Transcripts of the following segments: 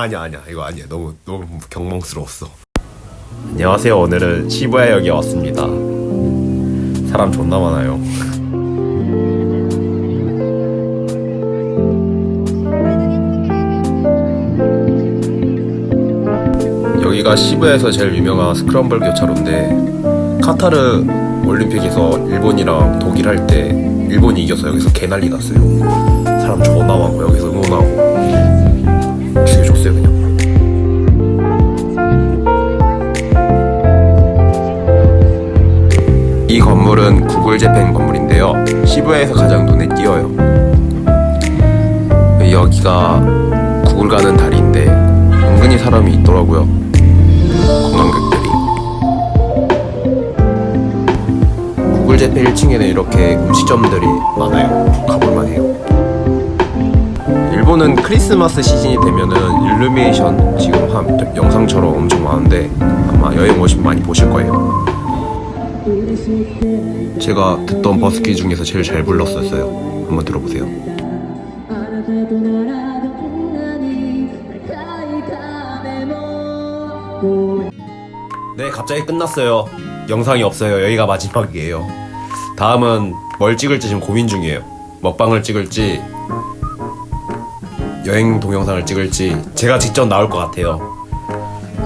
아니야 아니야. 이거 아니야. 너무 너무 경멍스러웠어. 안녕하세요. 오늘은 시부야역에 왔습니다. 사람 존나 많아요. 여기가 시부야에서 제일 유명한 스크럼블 교차로인데 카타르 올림픽에서 일본이랑 독일 할 때 일본이 이겨서 여기서 개난리 났어요. 사람 존나 많고 여기서 응원하고 이 건물은 구글 재팬 건물인데요. 시부야에서 가장 눈에 띄어요. 여기가 구글 가는 다리인데 은근히 사람이 있더라고요. 관광객들이. 구글 재팬 1층에는 이렇게 음식점들이 많아요. 가볼만 해요. 일본은 크리스마스 시즌이 되면은 일루미네이션 지금 한 영상처럼 엄청 많은데 아마 여행 오시면 많이 보실 거예요. 제가 듣던 버스키 중에서 제일 잘 불렀었어요. 한번 들어보세요. 네, 갑자기 끝났어요. 영상이 없어요. 여기가 마지막이에요. 다음은 뭘 찍을지 지금 고민 중이에요. 먹방을 찍을지 여행 동영상을 찍을지 제가 직접 나올 것 같아요.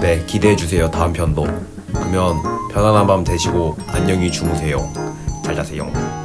네, 기대해 주세요. 다음 편도. 그러면 편안한 밤 되시고 안녕히 주무세요. 잘 자세요.